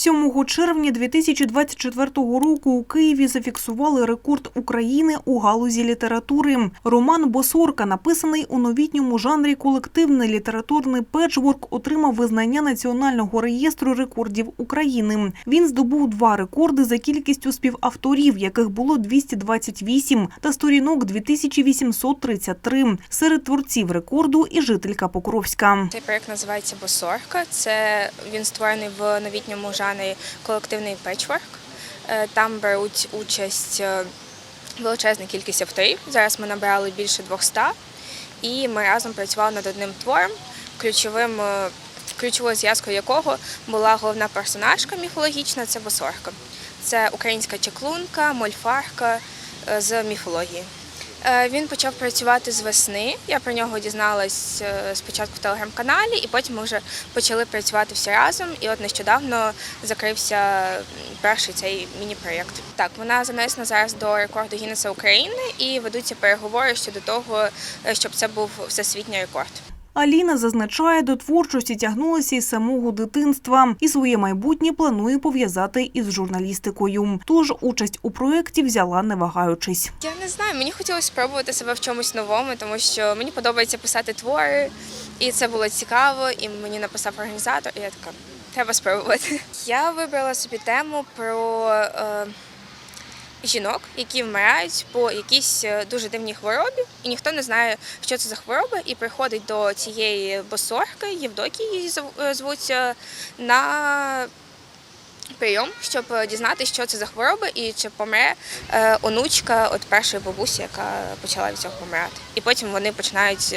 7 червня 2024 року у Києві зафіксували рекорд України у галузі літератури. Роман Босорка, написаний у новітньому жанрі колективний літературний печворк, отримав визнання Національного реєстру рекордів України. Він здобув два рекорди за кількістю співавторів, яких було 228, та сторінок 2833. Серед творців рекорду і жителька Покровська. Цей проект називається Босорка. Це він створений в новітньому жанрі колективний печворк. Е, Там беруть участь е, величезна кількість авторів. Зараз ми набрали більше 200, і ми разом працювали над одним твором, ключовим, е, ключовою зв'язкою якого була головна персонажка міфологічна це Босорка. Це українська чаклунка, мольфарка з міфології. Е, Він почав працювати з весни. Я про нього дізналась е, спочатку в телеграм-каналі, і потім ми вже почали працювати всі разом. І от нещодавно закрився перший цей міні-проєкт. Так, вона занесена зараз до рекорду Гіннеса України і ведуться переговори щодо того, е, щоб це був всесвітній рекорд. Аліна зазначає, до творчості тягнулася із самого дитинства і своє майбутнє планує пов'язати із журналістикою. Тож участь у проєкті взяла не вагаючись. Я не знаю, мені хотілося спробувати себе в чомусь новому, тому що мені подобається писати твори, і це було цікаво. І мені написав організатор, і я така, треба спробувати. Я вибрала собі тему про е, жінок, які вмирають по якійсь е, дуже дивній хворобі, і ніхто не знає, що це за хвороба, і приходить до цієї босорки, Євдокії її е, звуть, е, на прийом, щоб дізнатися, що це за хвороба і чи помре онучка от першої бабусі, яка почала від цього помирати. І потім вони починають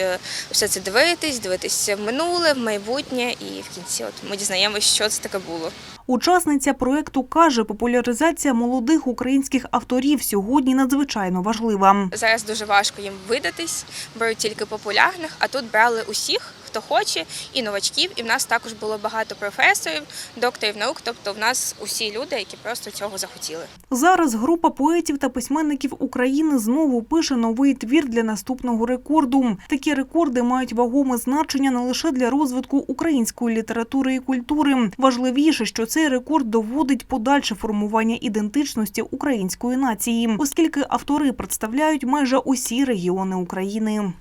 все це дивитись, дивитися в минуле, в майбутнє, і в кінці от ми дізнаємося, що це таке було. Учасниця проєкту каже, популяризація молодих українських авторів сьогодні надзвичайно важлива. Зараз дуже важко їм видатись, беруть тільки популярних, а тут брали усіх, хто хоче, і новачків. І в нас також було багато професорів, докторів наук. Тобто в нас усі люди, які просто цього захотіли. Зараз група поетів та письменників України знову пише новий твір для наступного рекорду. Такі рекорди мають вагоме значення не лише для розвитку української літератури і культури. Важливіше, що цей рекорд доводить подальше формування ідентичності української нації, оскільки автори представляють майже усі регіони України.